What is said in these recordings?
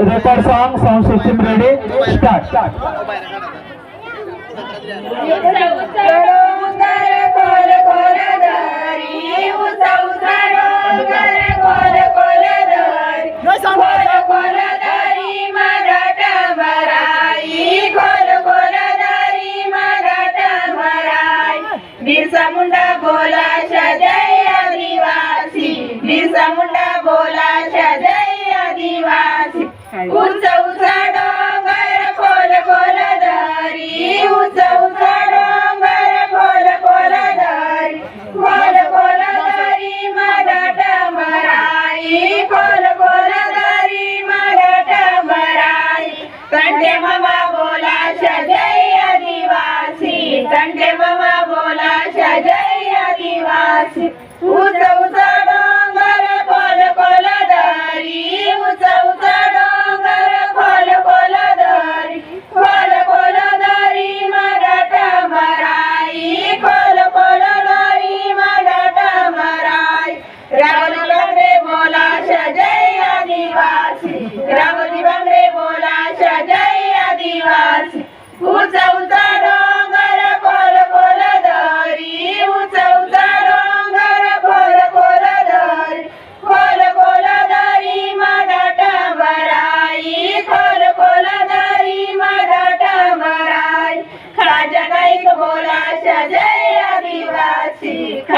Record song sound system ready start Birsa Munda बोला जय आदिवासी बिरसा मुंडा बोला जय आदिवासी उंच उंच डोंगर खोल खोल दारी उंच उंच डोंगर खोल खोल दारी खोल खोल दारी मराठ मराई खोल खोल दारी मराठ मराई कंठे मामा बोला जय आदिवासी कंठे मामा बोला जय आदिवासी उंच बोला जय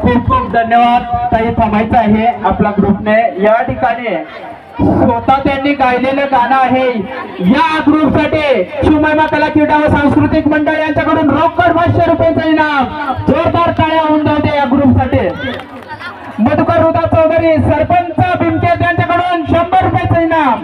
खूप खूप धन्यवाद. ताई थांबायचं आहे आपल्या ग्रुपने. या ठिकाणी स्वतः त्यांनी गायलेलं गाणं आहे. या ग्रुपसाठी शिवमहिमा कला क्रीडा व सांस्कृतिक मंडळ यांच्याकडून रोकड पाचशे रुपयाचा इनाम. जोरदार काळ्या होऊन जाते या ग्रुपसाठी मधुकर रुदा चौधरी सरपंच भिमके यांच्याकडून शंभर रुपयाचा इनाम.